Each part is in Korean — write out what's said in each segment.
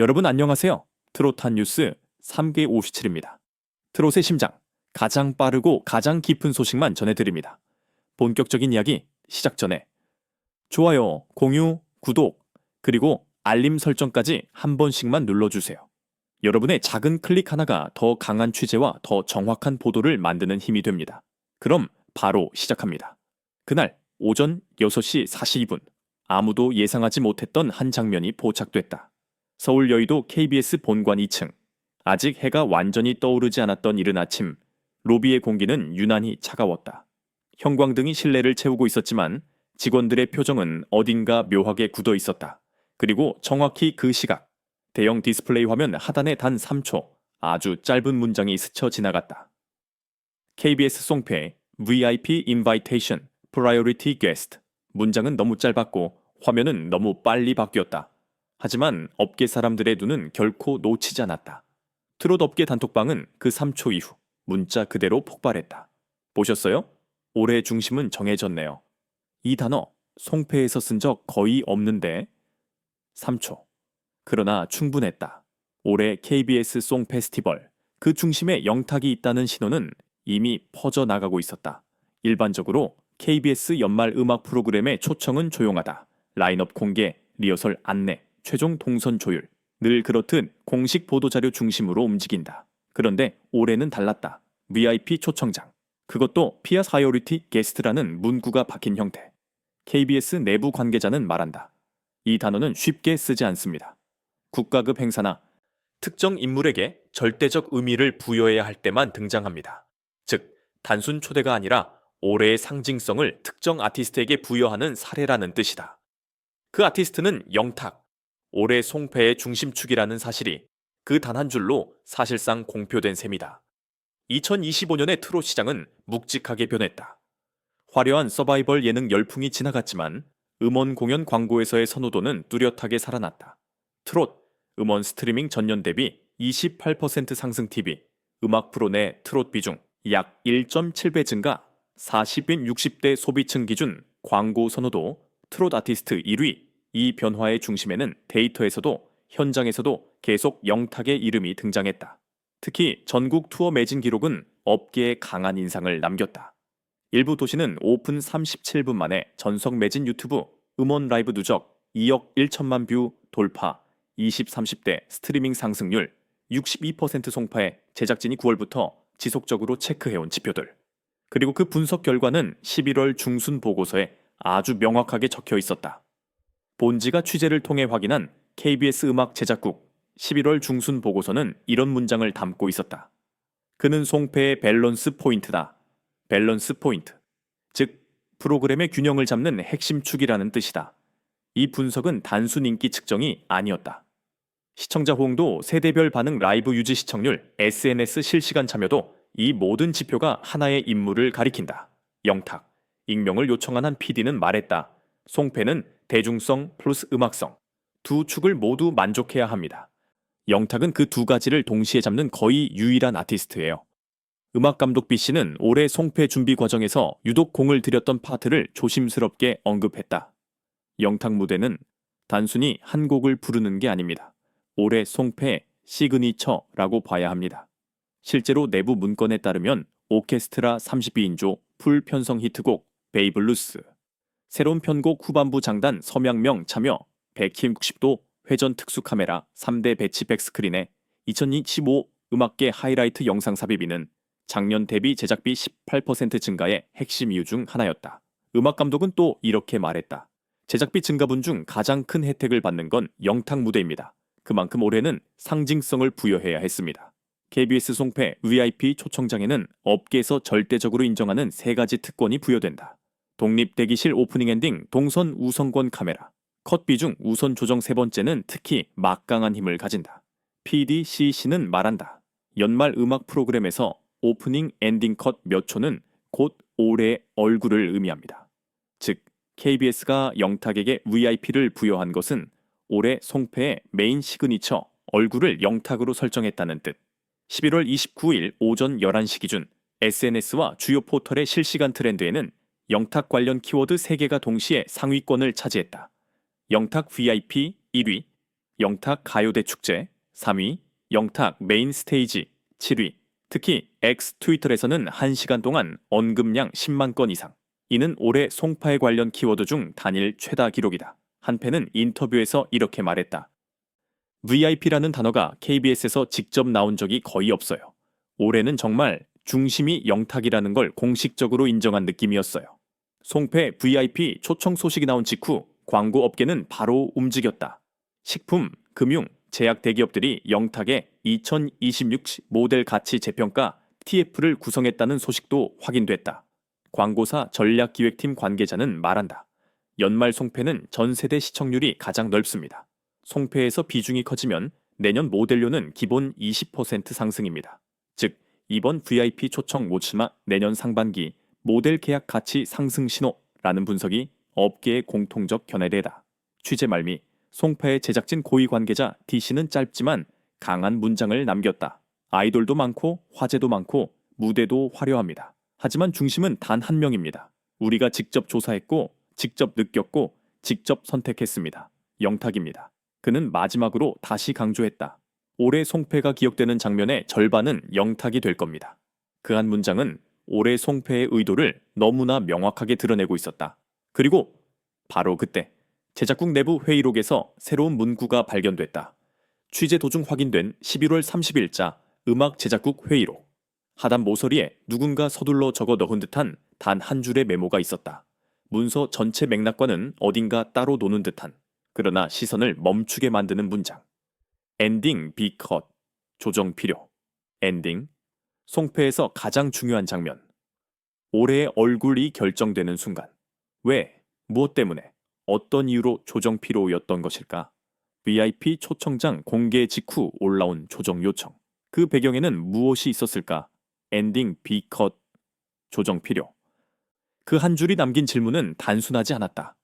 여러분 안녕하세요. 트롯한 뉴스 3개 57입니다. 트롯의 심장, 가장 빠르고 가장 깊은 소식만 전해드립니다. 본격적인 이야기 시작 전에 좋아요, 공유, 구독, 그리고 알림 설정까지 한 번씩만 눌러주세요. 여러분의 작은 클릭 하나가 더 강한 취재와 더 정확한 보도를 만드는 힘이 됩니다. 그럼 바로 시작합니다. 그날 오전 6시 42분 아무도 예상하지 못했던 한 장면이 포착됐다. 서울 여의도 KBS 본관 2층. 아직 해가 완전히 떠오르지 않았던 이른 아침, 로비의 공기는 유난히 차가웠다. 형광등이 실내를 채우고 있었지만 직원들의 표정은 어딘가 묘하게 굳어 있었다. 그리고 정확히 그 시각, 대형 디스플레이 화면 하단에 단 3초, 아주 짧은 문장이 스쳐 지나갔다. KBS 송패 VIP Invitation Priority Guest 문장은 너무 짧았고 화면은 너무 빨리 바뀌었다. 하지만 업계 사람들의 눈은 결코 놓치지 않았다. 트롯 업계 단톡방은 그 3초 이후 문자 그대로 폭발했다. 보셨어요? 올해 중심은 정해졌네요. 이 단어 송패에서 쓴 적 거의 없는데 3초. 그러나 충분했다. 올해 KBS 송 페스티벌 그 중심에 영탁이 있다는 신호는 이미 퍼져 나가고 있었다. 일반적으로 KBS 연말 음악 프로그램의 초청은 조용하다. 라인업 공개, 리허설 안내, 최종 동선 조율. 늘 그렇듯 공식 보도자료 중심으로 움직인다. 그런데 올해는 달랐다. VIP 초청장. 그것도 피아 사이오리티 게스트라는 문구가 박힌 형태. KBS 내부 관계자는 말한다. 이 단어는 쉽게 쓰지 않습니다. 국가급 행사나 특정 인물에게 절대적 의미를 부여해야 할 때만 등장합니다. 즉, 단순 초대가 아니라 올해의 상징성을 특정 아티스트에게 부여하는 사례라는 뜻이다. 그 아티스트는 영탁, 올해 송패의 중심축이라는 사실이 그 단 한 줄로 사실상 공표된 셈이다. 2025년의 트롯 시장은 묵직하게 변했다. 화려한 서바이벌 예능 열풍이 지나갔지만 음원 공연 광고에서의 선호도는 뚜렷하게 살아났다. 트롯, 음원 스트리밍 전년 대비 28% 상승 TV, 음악 프로 내 트롯 비중 약 1.7배 증가, 40인 60대 소비층 기준 광고 선호도 트롯 아티스트 1위, 이 변화의 중심에는 데이터에서도 현장에서도 계속 영탁의 이름이 등장했다. 특히 전국 투어 매진 기록은 업계에 강한 인상을 남겼다. 일부 도시는 오픈 37분 만에 전석 매진 유튜브 음원 라이브 누적 2억 1천만 뷰 돌파, 20, 30대 스트리밍 상승률 62% 송파에 제작진이 9월부터 지속적으로 체크해온 지표들. 그리고 그 분석 결과는 11월 중순 보고서에 아주 명확하게 적혀 있었다. 본지가 취재를 통해 확인한 KBS 음악 제작국 11월 중순 보고서는 이런 문장을 담고 있었다. 그는 송패의 밸런스 포인트다. 밸런스 포인트. 즉, 프로그램의 균형을 잡는 핵심 축이라는 뜻이다. 이 분석은 단순 인기 측정이 아니었다. 시청자 호응도 세대별 반응 라이브 유지 시청률, SNS 실시간 참여도 이 모든 지표가 하나의 인물을 가리킨다. 영탁. 익명을 요청한 한 PD는 말했다. 송패는 대중성 플러스 음악성. 두 축을 모두 만족해야 합니다. 영탁은 그 두 가지를 동시에 잡는 거의 유일한 아티스트예요. 음악 감독 B 씨는 올해 송패 준비 과정에서 유독 공을 들였던 파트를 조심스럽게 언급했다. 영탁 무대는 단순히 한 곡을 부르는 게 아닙니다. 올해 송패 시그니처라고 봐야 합니다. 실제로 내부 문건에 따르면 오케스트라 32인조 풀 편성 히트곡 베이블루스, 새로운 편곡 후반부 장단 서명명 참여 190도 회전 특수 카메라 3대 배치 백스크린에 2025 음악계 하이라이트 영상 삽입비는 작년 대비 제작비 18% 증가의 핵심 이유 중 하나였다. 음악 감독은 또 이렇게 말했다. 제작비 증가분 중 가장 큰 혜택을 받는 건 영탁 무대입니다. 그만큼 올해는 상징성을 부여해야 했습니다. KBS 송패 VIP 초청장에는 업계에서 절대적으로 인정하는 세 가지 특권이 부여된다. 독립 대기실 오프닝 엔딩 동선 우선권 카메라. 컷 비 중 우선 조정 세 번째는 특히 막강한 힘을 가진다. PDCC는 말한다. 연말 음악 프로그램에서 오프닝 엔딩 컷 몇 초는 곧 올해의 얼굴을 의미합니다. 즉, KBS가 영탁에게 VIP를 부여한 것은 올해 송패의 메인 시그니처 얼굴을 영탁으로 설정했다는 뜻. 11월 29일 오전 11시 기준 SNS와 주요 포털의 실시간 트렌드에는 영탁 관련 키워드 3개가 동시에 상위권을 차지했다. 영탁 VIP 1위, 영탁 가요대 축제, 3위 영탁 메인 스테이지, 7위 특히 X 트위터에서는 1시간 동안 언급량 10만 건 이상. 이는 올해 송파에 관련 키워드 중 단일 최다 기록이다. 한 팬은 인터뷰에서 이렇게 말했다. VIP라는 단어가 KBS에서 직접 나온 적이 거의 없어요. 올해는 정말 중심이 영탁이라는 걸 공식적으로 인정한 느낌이었어요. 송패 VIP 초청 소식이 나온 직후 광고 업계는 바로 움직였다. 식품, 금융, 제약 대기업들이 영탁의 2026 모델 가치 재평가 TF를 구성했다는 소식도 확인됐다. 광고사 전략기획팀 관계자는 말한다. 연말 송패는 전 세대 시청률이 가장 넓습니다. 송패에서 비중이 커지면 내년 모델료는 기본 20% 상승입니다. 즉, 이번 VIP 초청 모치마 내년 상반기 모델 계약 가치 상승 신호라는 분석이 업계의 공통적 견해대다. 취재 말미 송파의 제작진 고위 관계자 D씨는 짧지만 강한 문장을 남겼다. 아이돌도 많고 화제도 많고 무대도 화려합니다. 하지만 중심은 단 한 명입니다. 우리가 직접 조사했고 직접 느꼈고 직접 선택했습니다. 영탁입니다. 그는 마지막으로 다시 강조했다. 올해 송패가 기억되는 장면의 절반은 영탁이 될 겁니다. 그 한 문장은 올해 송패의 의도를 너무나 명확하게 드러내고 있었다. 그리고 바로 그때 제작국 내부 회의록에서 새로운 문구가 발견됐다. 취재 도중 확인된 11월 30일자 음악 제작국 회의록. 하단 모서리에 누군가 서둘러 적어 넣은 듯한 단 한 줄의 메모가 있었다. 문서 전체 맥락과는 어딘가 따로 노는 듯한 그러나 시선을 멈추게 만드는 문장. 엔딩 B컷 조정 필요. 엔딩 송패에서 가장 중요한 장면. 올해의 얼굴이 결정되는 순간. 왜? 무엇 때문에? 어떤 이유로 조정 필요였던 것일까? VIP 초청장 공개 직후 올라온 조정 요청. 그 배경에는 무엇이 있었을까? 엔딩 B컷 조정 필요. 그 한 줄이 남긴 질문은 단순하지 않았다.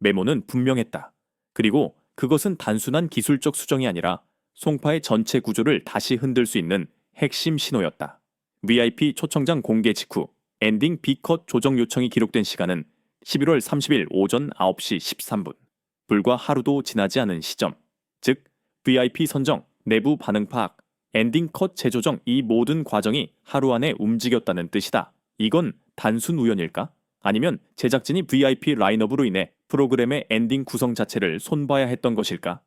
메모는 분명했다. 그리고 그것은 단순한 기술적 수정이 아니라 송파의 전체 구조를 다시 흔들 수 있는 핵심 신호였다. VIP 초청장 공개 직후 엔딩 B컷 조정 요청이 기록된 시간은 11월 30일 오전 9시 13분. 불과 하루도 지나지 않은 시점. 즉, VIP 선정, 내부 반응 파악, 엔딩 컷 재조정 이 모든 과정이 하루 안에 움직였다는 뜻이다. 이건 단순 우연일까? 아니면 제작진이 VIP 라인업으로 인해 프로그램의 엔딩 구성 자체를 손봐야 했던 것일까?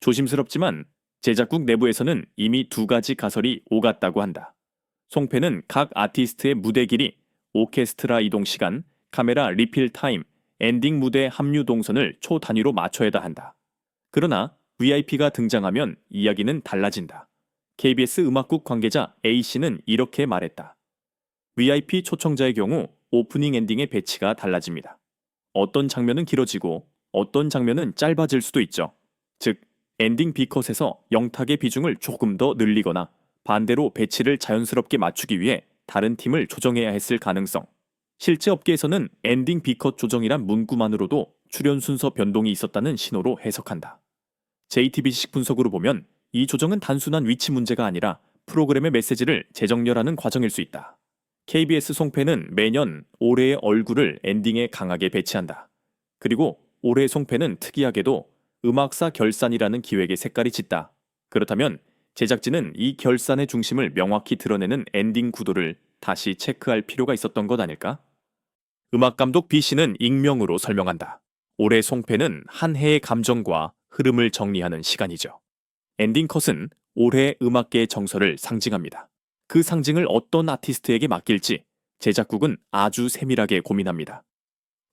조심스럽지만 제작국 내부에서는 이미 두 가지 가설이 오갔다고 한다. 송패는 각 아티스트의 무대 길이, 오케스트라 이동 시간, 카메라 리필 타임, 엔딩 무대 합류 동선을 초 단위로 맞춰야 한다. 그러나 VIP가 등장하면 이야기는 달라진다. KBS 음악국 관계자 A씨는 이렇게 말했다. VIP 초청자의 경우 오프닝 엔딩의 배치가 달라집니다. 어떤 장면은 길어지고 어떤 장면은 짧아질 수도 있죠. 즉, 엔딩 B컷에서 영탁의 비중을 조금 더 늘리거나 반대로 배치를 자연스럽게 맞추기 위해 다른 팀을 조정해야 했을 가능성. 실제 업계에서는 엔딩 B컷 조정이란 문구만으로도 출연 순서 변동이 있었다는 신호로 해석한다. JTBC 분석으로 보면 이 조정은 단순한 위치 문제가 아니라 프로그램의 메시지를 재정렬하는 과정일 수 있다. KBS 송패는 매년 올해의 얼굴을 엔딩에 강하게 배치한다. 그리고 올해 송패는 특이하게도 음악사 결산이라는 기획의 색깔이 짙다. 그렇다면 제작진은 이 결산의 중심을 명확히 드러내는 엔딩 구도를 다시 체크할 필요가 있었던 것 아닐까? 음악감독 B씨는 익명으로 설명한다. 올해 송패는 한 해의 감정과 흐름을 정리하는 시간이죠. 엔딩 컷은 올해 음악계의 정서를 상징합니다. 그 상징을 어떤 아티스트에게 맡길지 제작국은 아주 세밀하게 고민합니다.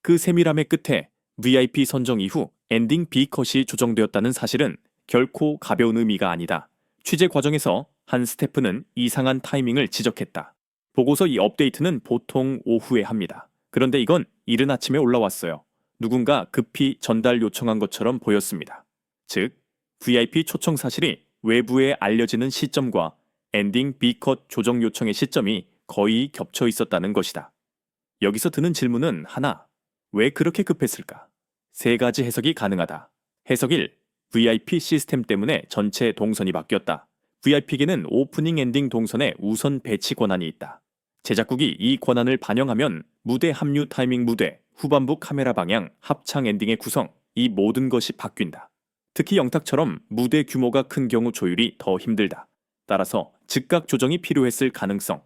그 세밀함의 끝에 VIP 선정 이후 엔딩 B컷이 조정되었다는 사실은 결코 가벼운 의미가 아니다. 취재 과정에서 한 스태프는 이상한 타이밍을 지적했다. 보고서 이 업데이트는 보통 오후에 합니다. 그런데 이건 이른 아침에 올라왔어요. 누군가 급히 전달 요청한 것처럼 보였습니다. 즉, VIP 초청 사실이 외부에 알려지는 시점과 엔딩 B컷 조정 요청의 시점이 거의 겹쳐 있었다는 것이다. 여기서 드는 질문은 하나. 왜 그렇게 급했을까? 세 가지 해석이 가능하다. 해석 1. VIP 시스템 때문에 전체 동선이 바뀌었다. VIP계는 오프닝 엔딩 동선에 우선 배치 권한이 있다. 제작국이 이 권한을 반영하면 무대 합류 타이밍 무대, 후반부 카메라 방향, 합창 엔딩의 구성, 이 모든 것이 바뀐다. 특히 영탁처럼 무대 규모가 큰 경우 조율이 더 힘들다. 따라서 즉각 조정이 필요했을 가능성.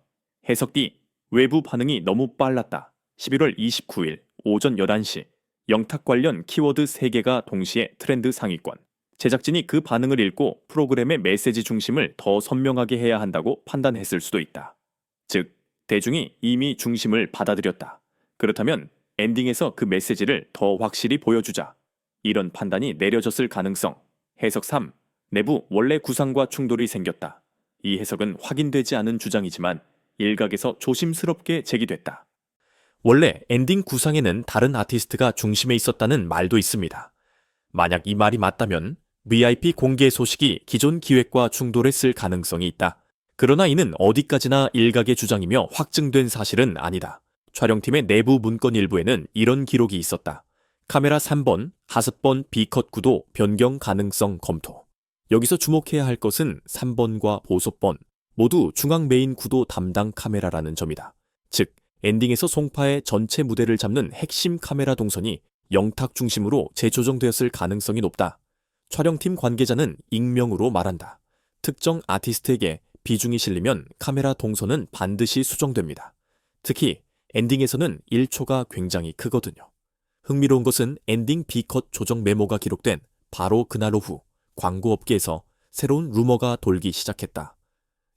해석 D. 외부 반응이 너무 빨랐다. 11월 29일 오전 11시 영탁 관련 키워드 3개가 동시에 트렌드 상위권. 제작진이 그 반응을 읽고 프로그램의 메시지 중심을 더 선명하게 해야 한다고 판단했을 수도 있다. 즉, 대중이 이미 중심을 받아들였다. 그렇다면 엔딩에서 그 메시지를 더 확실히 보여주자. 이런 판단이 내려졌을 가능성. 해석 3. 내부 원래 구상과 충돌이 생겼다. 이 해석은 확인되지 않은 주장이지만 일각에서 조심스럽게 제기됐다. 원래 엔딩 구상에는 다른 아티스트가 중심에 있었다는 말도 있습니다. 만약 이 말이 맞다면 VIP 공개 소식이 기존 기획과 충돌했을 가능성이 있다. 그러나 이는 어디까지나 일각의 주장이며 확증된 사실은 아니다. 촬영팀의 내부 문건 일부에는 이런 기록이 있었다. 카메라 3번, 하스번 B컷 구도 변경 가능성 검토. 여기서 주목해야 할 것은 3번과 보소번 모두 중앙 메인 구도 담당 카메라라는 점이다. 즉, 엔딩에서 송파의 전체 무대를 잡는 핵심 카메라 동선이 영탁 중심으로 재조정되었을 가능성이 높다. 촬영팀 관계자는 익명으로 말한다. 특정 아티스트에게 비중이 실리면 카메라 동선은 반드시 수정됩니다. 특히 엔딩에서는 1초가 굉장히 크거든요. 흥미로운 것은 엔딩 B컷 조정 메모가 기록된 바로 그날 오후 광고업계에서 새로운 루머가 돌기 시작했다.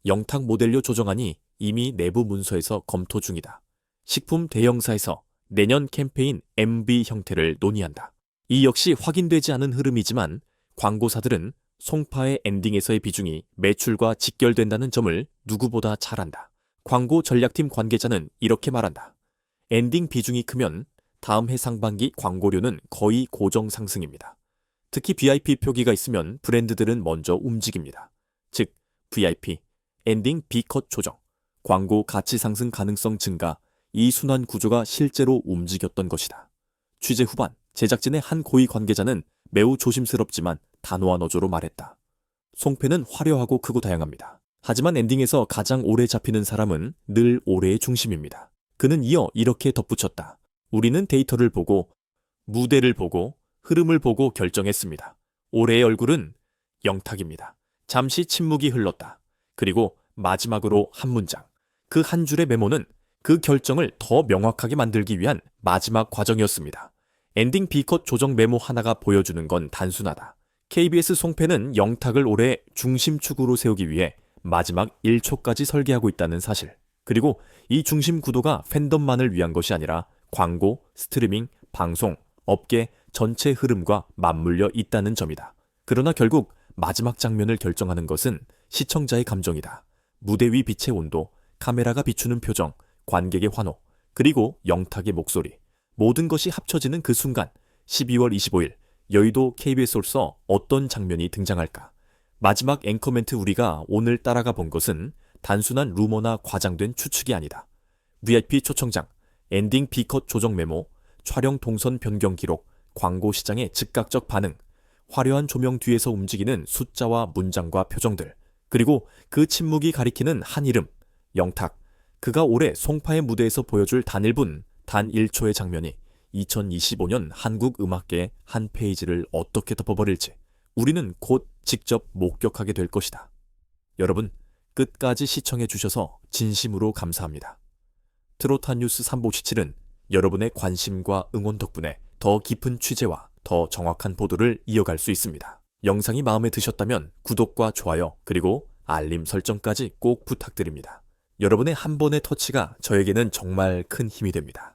영탁 모델료 조정안이 이미 내부 문서에서 검토 중이다. 식품 대형사에서 내년 캠페인 MB 형태를 논의한다. 이 역시 확인되지 않은 흐름이지만 광고사들은 송파의 엔딩에서의 비중이 매출과 직결된다는 점을 누구보다 잘 안다. 광고 전략팀 관계자는 이렇게 말한다. 엔딩 비중이 크면 다음 해 상반기 광고료는 거의 고정 상승입니다. 특히 VIP 표기가 있으면 브랜드들은 먼저 움직입니다. 즉, VIP, 엔딩 B컷 조정, 광고 가치 상승 가능성 증가, 이 순환 구조가 실제로 움직였던 것이다. 취재 후반, 제작진의 한 고위 관계자는 매우 조심스럽지만 단호한 어조로 말했다. 송패는 화려하고 크고 다양합니다. 하지만 엔딩에서 가장 오래 잡히는 사람은 늘 올해의 중심입니다. 그는 이어 이렇게 덧붙였다. 우리는 데이터를 보고, 무대를 보고, 흐름을 보고 결정했습니다. 올해의 얼굴은 영탁입니다. 잠시 침묵이 흘렀다. 그리고 마지막으로 한 문장. 그 한 줄의 메모는 그 결정을 더 명확하게 만들기 위한 마지막 과정이었습니다. 엔딩 B컷 조정 메모 하나가 보여주는 건 단순하다. KBS 송패는 영탁을 올해 중심축으로 세우기 위해 마지막 1초까지 설계하고 있다는 사실. 그리고 이 중심 구도가 팬덤만을 위한 것이 아니라 광고, 스트리밍, 방송, 업계 전체 흐름과 맞물려 있다는 점이다. 그러나 결국 마지막 장면을 결정하는 것은 시청자의 감정이다. 무대 위 빛의 온도, 카메라가 비추는 표정, 관객의 환호, 그리고 영탁의 목소리. 모든 것이 합쳐지는 그 순간 12월 25일 여의도 KBS로서 어떤 장면이 등장할까? 마지막 앵커 멘트 우리가 오늘 따라가 본 것은 단순한 루머나 과장된 추측이 아니다. VIP 초청장, 엔딩 B컷 조정 메모, 촬영 동선 변경 기록, 광고 시장의 즉각적 반응, 화려한 조명 뒤에서 움직이는 숫자와 문장과 표정들, 그리고 그 침묵이 가리키는 한 이름, 영탁. 그가 올해 송파의 무대에서 보여줄 단 1분, 단 1초의 장면이 2025년 한국 음악계의 한 페이지를 어떻게 덮어버릴지 우리는 곧 직접 목격하게 될 것이다. 여러분, 끝까지 시청해 주셔서 진심으로 감사합니다. 트로타 뉴스 357은 여러분의 관심과 응원 덕분에 더 깊은 취재와 더 정확한 보도를 이어갈 수 있습니다. 영상이 마음에 드셨다면 구독과 좋아요 그리고 알림 설정까지 꼭 부탁드립니다. 여러분의 한 번의 터치가 저에게는 정말 큰 힘이 됩니다.